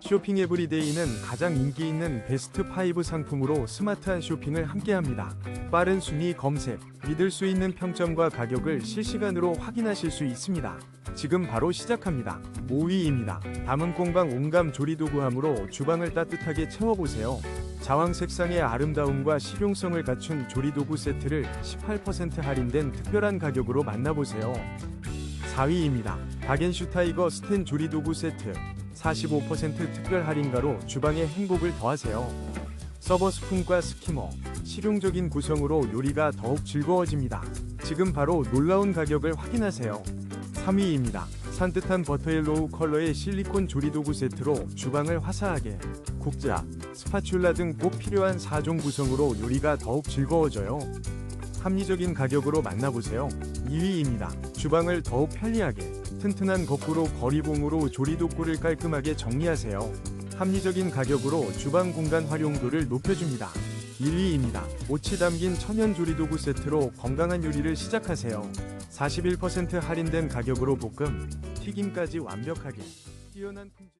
쇼핑 에브리데이는 가장 인기 있는 베스트 5 상품으로 스마트한 쇼핑을 함께합니다. 빠른 순위 검색, 믿을 수 있는 평점과 가격을 실시간으로 확인하실 수 있습니다. 지금 바로 시작합니다. 5위입니다. 담은 공방 온감 조리도구함으로 주방을 따뜻하게 채워보세요. 자황 색상의 아름다움과 실용성을 갖춘 조리도구 세트를 18% 할인된 특별한 가격으로 만나보세요. 4위입니다. 바겐슈 타이거 스텐 조리 도구 세트 45% 특별 할인가로 주방의 행복을 더하세요. 서버 스푼과 스키머 실용적인 구성으로 요리가 더욱 즐거워집니다. 지금 바로 놀라운 가격을 확인하세요. 3위입니다. 산뜻한 버터옐로우 컬러의 실리콘 조리도구 세트로 주방을 화사하게 국자, 스파츌라 등 꼭 필요한 4종 구성으로 요리가 더욱 즐거워져요. 합리적인 가격으로 만나보세요. 2위입니다. 주방을 더욱 편리하게 튼튼한 거꾸로 거리봉으로 조리도구를 깔끔하게 정리하세요. 합리적인 가격으로 주방 공간 활용도를 높여줍니다. 1위입니다. 오치 담긴 천연 조리도구 세트로 건강한 요리를 시작하세요. 41% 할인된 가격으로 볶음, 튀김까지 완벽하게 뛰어난 품질.